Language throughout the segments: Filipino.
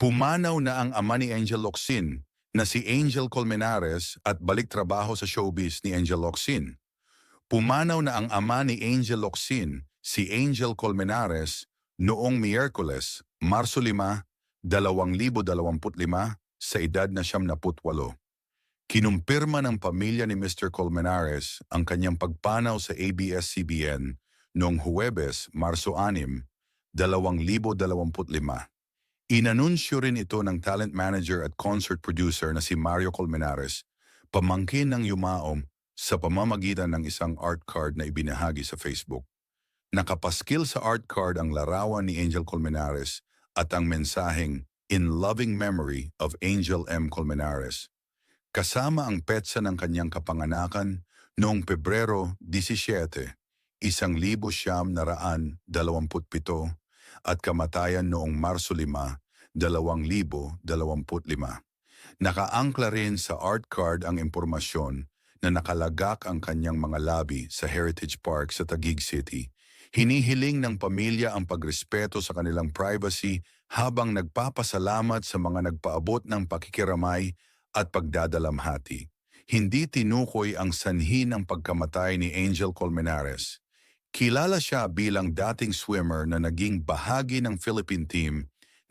Pumanaw na ang ama ni Angel Locsin na si Angel Colmenares at balik trabaho sa showbiz ni Angel Locsin. Pumanaw na ang ama ni Angel Locsin, si Angel Colmenares, noong Miyerkules, Marso 5, 2025 sa edad na siyam na putwalo. Kinumpirma ng pamilya ni Mr. Colmenares ang kanyang pagpanaw sa ABS-CBN noong Huwebes, Marso 6, 2025. Inanunsyo rin ito ng talent manager at concert producer na si Mario Colmenares, pamangkin ng Yumaom sa pamamagitan ng isang art card na ibinahagi sa Facebook. Nakapaskil sa art card ang larawan ni Angel Colmenares at ang mensaheng In Loving Memory of Angel M. Colmenares. Kasama ang petsa ng kanyang kapanganakan noong Pebrero 17, 1927 at kamatayan noong Marso 5, 2025. Nakaangkla rin sa art card ang impormasyon na nakalagak ang kanyang mga labi sa Heritage Park sa Taguig City. Hinihiling ng pamilya ang pagrespeto sa kanilang privacy habang nagpapasalamat sa mga nagpaabot ng pakikiramay at pagdadalamhati. Hindi tinukoy ang sanhi ng pagkamatay ni Angel Colmenares. Kilala siya bilang dating swimmer na naging bahagi ng Philippine team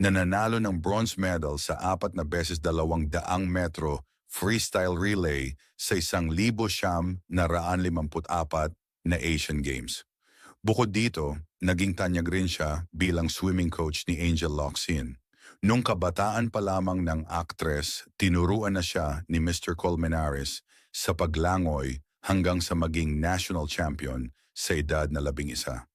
na nanalo ng bronze medal sa apat na beses dalawang daang metro freestyle relay sa isang libo siyam na raan limamput apat na Asian Games. Bukod dito, naging tanyag rin siya bilang swimming coach ni Angel Locsin. Nung kabataan pa lamang ng actress, tinuruan na siya ni Mr. Colmenares sa paglangoy hanggang sa maging national champion sa edad na labing isa.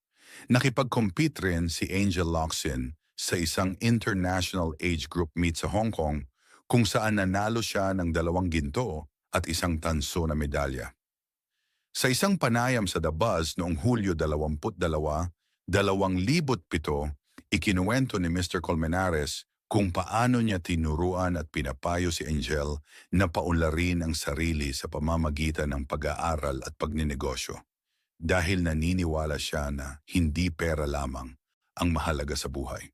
Nakipag-compete rin si Angel Locsin sa isang international age group meet sa Hong Kong kung saan nanalo siya ng dalawang ginto at isang tanso na medalya. Sa isang panayam sa The Buzz noong Hulyo 22, 2007, ikinuwento ni Mr. Colmenares kung paano niya tinuruan at pinapayo si Angel na paunlarin ang sarili sa pamamagitan ng pag-aaral at pagninegosyo. Dahil naniniwala siya na hindi pera lamang ang mahalaga sa buhay.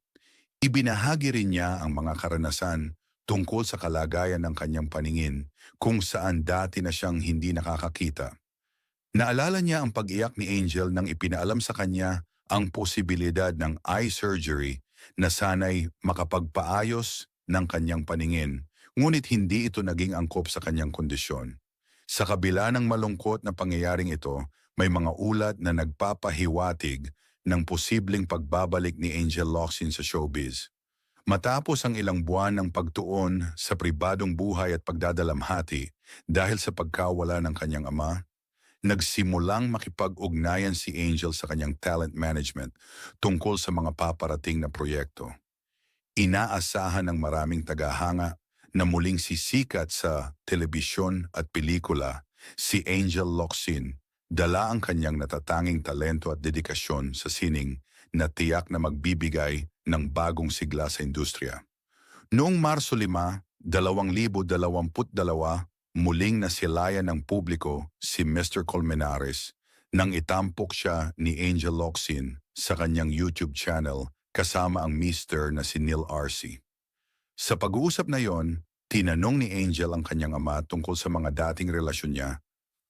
Ibinahagi rin niya ang mga karanasan tungkol sa kalagayan ng kanyang paningin kung saan dati na siyang hindi nakakakita. Naalala niya ang pag-iyak ni Angel nang ipinaalam sa kanya ang posibilidad ng eye surgery na sanay makapagpaayos ng kanyang paningin, ngunit hindi ito naging angkop sa kanyang kondisyon. Sa kabila ng malungkot na pangyayaring ito, may mga ulat na nagpapahiwatig ng posibleng pagbabalik ni Angel Locsin sa showbiz. Matapos ang ilang buwan ng pagtuon sa pribadong buhay at pagdadalamhati dahil sa pagkawala ng kanyang ama, nagsimulang makipag-ugnayan si Angel sa kanyang talent management tungkol sa mga paparating na proyekto. Inaasahan ng maraming tagahanga na muling sisikat sa telebisyon at pelikula si Angel Locsin dala ang kanyang natatanging talento at dedikasyon sa sining na tiyak na magbibigay ng bagong sigla sa industriya. Noong Marso 5, 2022, muling nasilayan ng publiko si Mr. Colmenares nang itampok siya ni Angel Locsin sa kanyang YouTube channel kasama ang mister na si Neil Arce. Sa pag-uusap na yon, tinanong ni Angel ang kanyang ama tungkol sa mga dating relasyon niya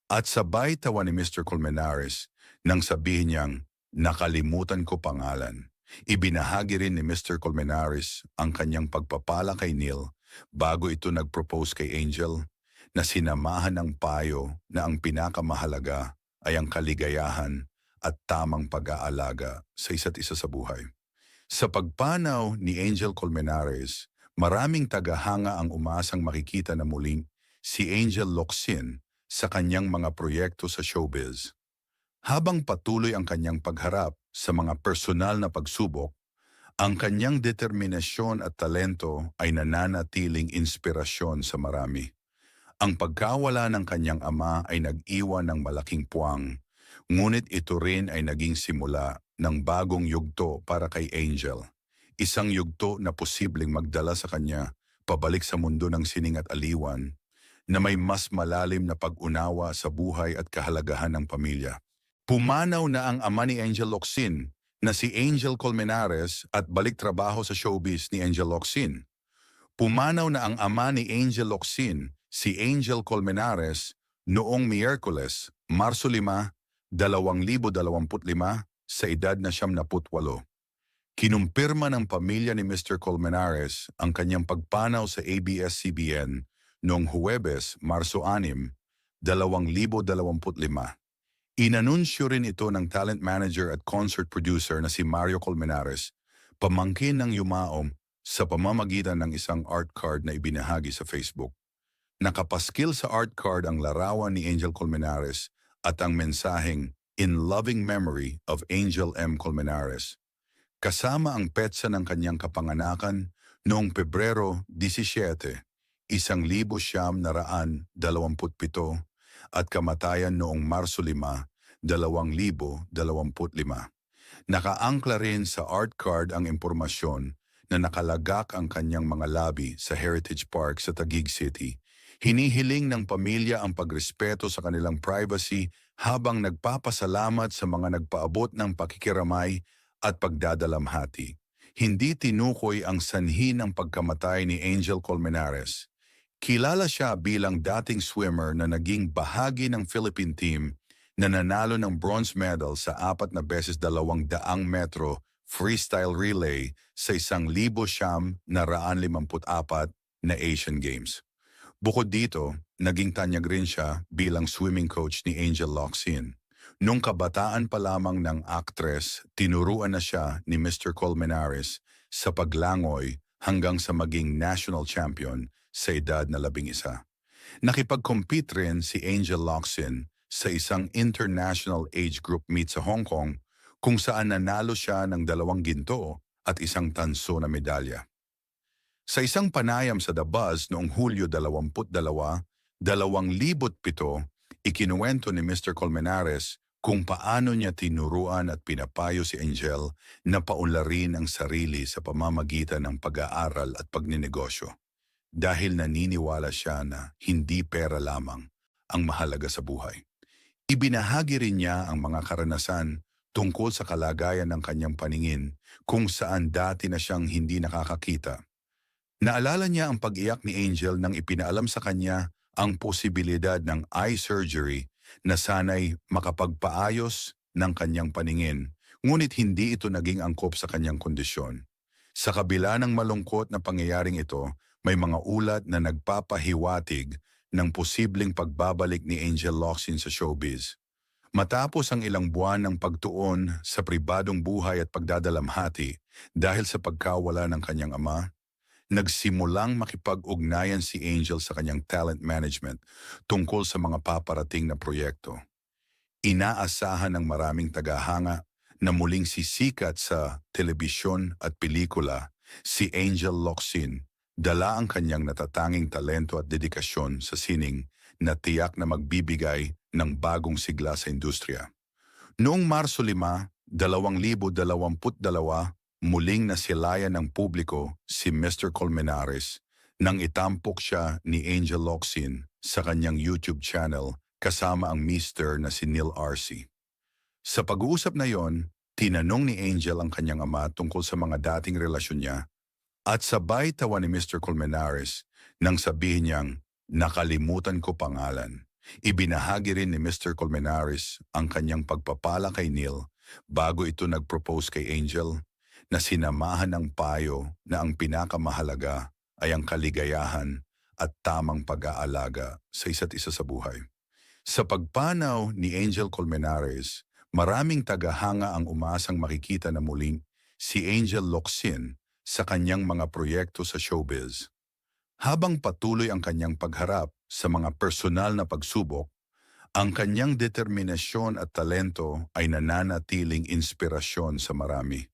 at sabay tawa ni Mr. Colmenares nang sabihin niyang, nakalimutan ko pangalan. Ibinahagi rin ni Mr. Colmenares ang kanyang pagpapala kay Neil bago ito nag-propose kay Angel na sinamahan ng payo na ang pinakamahalaga ay ang kaligayahan at tamang pag-aalaga sa isa't isa sa buhay. Sa pagpanaw ni Angel Colmenares, maraming tagahanga ang umasang makikita na muling si Angel Locsin sa kanyang mga proyekto sa showbiz. Habang patuloy ang kanyang pagharap sa mga personal na pagsubok, ang kanyang determinasyon at talento ay nananatiling inspirasyon sa marami. Ang pagkawala ng kanyang ama ay nag-iwan ng malaking puwang, ngunit ito rin ay naging simula ng bagong yugto para kay Angel. Isang yugto na posibleng magdala sa kanya pabalik sa mundo ng sining at aliwan na may mas malalim na pag-unawa sa buhay at kahalagahan ng pamilya. Pumanaw na ang ama ni Angel Locsin na si Angel Colmenares at balik trabaho sa showbiz ni Angel Locsin. Pumanaw na ang ama ni Angel Locsin, si Angel Colmenares, noong Miyerkules, Marso 5, 2025 sa edad na siyam na putwalo. Kinumpirma ng pamilya ni Mr. Colmenares ang kanyang pagpanaw sa ABS-CBN noong Huwebes, Marso 6, 2025. Inanunsyo rin ito ng talent manager at concert producer na si Mario Colmenares, pamangkin ng Yumaom sa pamamagitan ng isang art card na ibinahagi sa Facebook. Nakapaskil sa art card ang larawan ni Angel Colmenares at ang mensaheng In Loving Memory of Angel M. Colmenares. Kasama ang petsa ng kanyang kapanganakan noong Pebrero 17, isang libo siyam na raan dalawamputpito at kamatayan noong Marso 5, dalawang libo dalawamput-lima. Nakaangkla rin sa art card ang impormasyon na nakalagak ang kanyang mga labi sa Heritage Park sa Taguig City. Hinihiling ng pamilya ang pagrespeto sa kanilang privacy habang nagpapasalamat sa mga nagpaabot ng pakikiramay at pagdadalamhati. Hindi tinukoy ang sanhi ng pagkamatay ni Angel Colmenares. Kilala siya bilang dating swimmer na naging bahagi ng Philippine team na nanalo ng bronze medal sa apat na beses dalawang daang metro freestyle relay sa isang libo siyam na raan limamput apat na Asian Games. Bukod dito, naging tanyag rin siya bilang swimming coach ni Angel Locsin. Nung kabataan pa lamang ng actress, tinuruan na siya ni Mr. Colmenares sa paglangoy hanggang sa maging national champion sa edad na labing isa. Nakipag-compete rin si Angel Locsin sa isang international age group meet sa Hong Kong kung saan nanalo siya ng dalawang ginto at isang tanso na medalya. Sa isang panayam sa The Buzz noong Hulyo 22, 2007, ikinuwento ni Mr. Colmenares kung paano niya tinuruan at pinapayo si Angel na paunlarin ang sarili sa pamamagitan ng pag-aaral at pagninegosyo. Dahil naniniwala siya na hindi pera lamang ang mahalaga sa buhay. Ibinahagi rin niya ang mga karanasan tungkol sa kalagayan ng kanyang paningin kung saan dati na siyang hindi nakakakita. Naalala niya ang pag-iyak ni Angel nang ipinaalam sa kanya ang posibilidad ng eye surgery na sanay makapagpaayos ng kanyang paningin, ngunit hindi ito naging angkop sa kanyang kondisyon. Sa kabila ng malungkot na pangyayaring ito, may mga ulat na nagpapahiwatig ng posibleng pagbabalik ni Angel Locsin sa showbiz. Matapos ang ilang buwan ng pagtuon sa pribadong buhay at pagdadalamhati dahil sa pagkawala ng kanyang ama, nagsimulang makipag-ugnayan si Angel sa kanyang talent management tungkol sa mga paparating na proyekto. Inaasahan ng maraming tagahanga na muling sisikat sa telebisyon at pelikula si Angel Locsin dala ang kanyang natatanging talento at dedikasyon sa sining na tiyak na magbibigay ng bagong sigla sa industriya. Noong Marso 5, 2022, muling nasilayan ng publiko si Mr. Colmenares nang itampok siya ni Angel Locsin sa kanyang YouTube channel kasama ang Mr. na si Neil Arce. Sa pag-uusap na yon, tinanong ni Angel ang kanyang ama tungkol sa mga dating relasyon niya at sabay tawa ni Mr. Colmenares nang sabihin niyang nakalimutan ko pangalan. Ibinahagi rin ni Mr. Colmenares ang kanyang pagpapala kay Neil bago ito nag-propose kay Angel na sinamahan ng payo na ang pinakamahalaga ay ang kaligayahan at tamang pag-aalaga sa isa't isa sa buhay. Sa pagpanaw ni Angel Colmenares, maraming tagahanga ang umasang makikita na muling si Angel Locsin sa kanyang mga proyekto sa showbiz. Habang patuloy ang kanyang pagharap sa mga personal na pagsubok, ang kanyang determinasyon at talento ay nananatiling inspirasyon sa marami.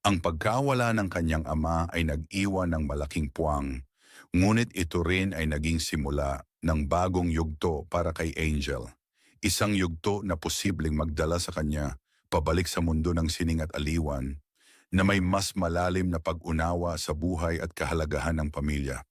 Ang pagkawala ng kanyang ama ay nag-iwan ng malaking puwang, ngunit ito rin ay naging simula ng bagong yugto para kay Angel. Isang yugto na posibleng magdala sa kanya pabalik sa mundo ng sining at aliwan na may mas malalim na pag-unawa sa buhay at kahalagahan ng pamilya.